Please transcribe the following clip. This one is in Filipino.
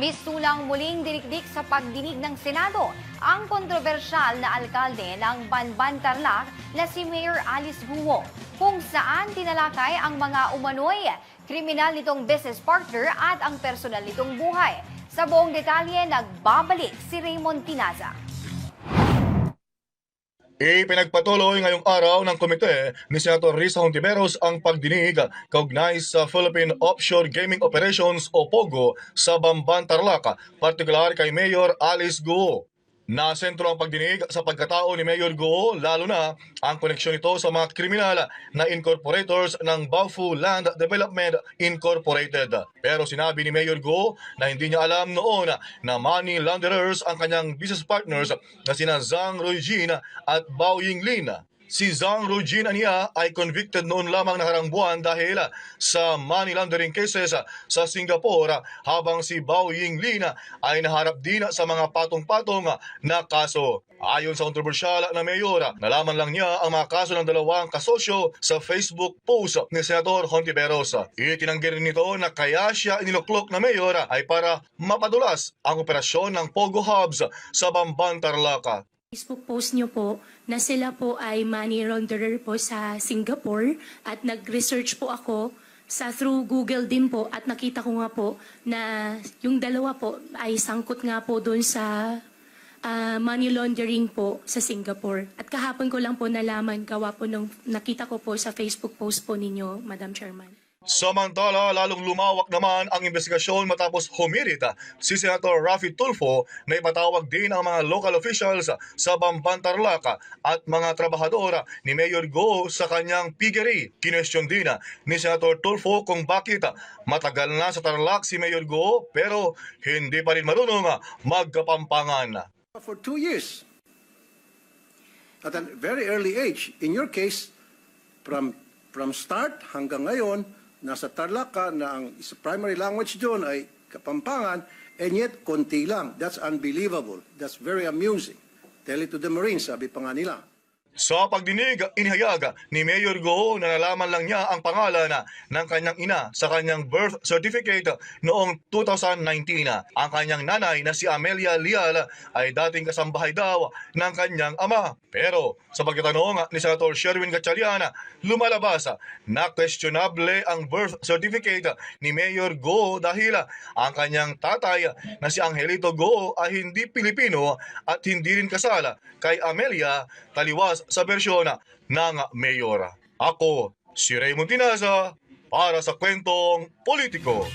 Mistulang muling dinikdik sa pagdinig ng Senado ang kontrobersyal na alkalde ng Banban Tarlac na si Mayor Alice Guo, kung saan tinalakay ang mga umano'y kriminal nitong business partner at ang personal nitong buhay. Sa buong detalye, nagbabalik si Raymond Tinaza. Ipinagpatuloy ngayong araw ng komite ni Senator Risa Hontiveros ang pagdinig kaugnay sa Philippine Offshore Gaming Operations o POGO sa Bamban, Tarlac, partikular kay Mayor Alice Guo. Nasentro ang pagdinig sa pagkatao ni Mayor Guo lalo na ang koneksyon nito sa mga kriminal na incorporators ng Baofu Land Development Incorporated. Pero sinabi ni Mayor Guo na hindi niya alam noon na money launderers ang kanyang business partners na sina Zhang Ruijin at Bao Yinglin. Si Zhang Rujin Ania ay convicted noon lamang nakarang buwan dahil sa money laundering cases sa Singapore habang si Bao Yinglin ay naharap din sa mga patong-patong na kaso. Ayon sa kontrobersyal na mayor, nalaman lang niya ang mga kaso ng dalawang kasosyo sa Facebook post ni Senator Hontiveros. Itinanggi rin nito na kaya siya iniluklok na mayor ay para mapadulas ang operasyon ng Pogo Hubs sa Bamban, Tarlac. Facebook post niyo po na sila po ay money launderer po sa Singapore at nag-research po ako sa through Google din po at nakita ko nga po na yung dalawa po ay sangkot nga po doon sa ah, money laundering po sa Singapore. At kahapon ko lang po nalaman gawa po nung nakita ko po sa Facebook post po ninyo, Madam Chairman. Samantala, lalong lumawak naman ang investigasyon matapos humirit si Senator Rafi Tulfo na ipatawag din ang mga local officials sa Bamban Tarlac at mga trabahador ni Mayor Go sa kanyang piggery. Kinestyon din ni Senator Tulfo kung bakit matagal na sa Tarlac si Mayor Go pero hindi pa rin marunong magkapampangan. for two years at a very early age. In your case, from from start hanggang ngayon, nasa Tarlac na ang primary language doon ay Kapampangan, and yet konti lang. That's unbelievable. That's very amusing. Tell it to the Marines, sabi pa nga nila. Sa pagdinig, inihayag ni Mayor Go na nalaman lang niya ang pangalan ng kanyang ina sa kanyang birth certificate noong 2019. Ang kanyang nanay na si Amelia Lial ay dating kasambahay daw ng kanyang ama. Pero sa pagkatanong ni Senator Sherwin Gatchalian, lumalabas na questionable ang birth certificate ni Mayor Go dahil ang kanyang tatay na si Angelito Go ay hindi Pilipino at hindi rin kasal kay Amelia taliwas sa bersyon ng Mayor. Ako, si Raymond Tinaza, para sa kwentong politiko.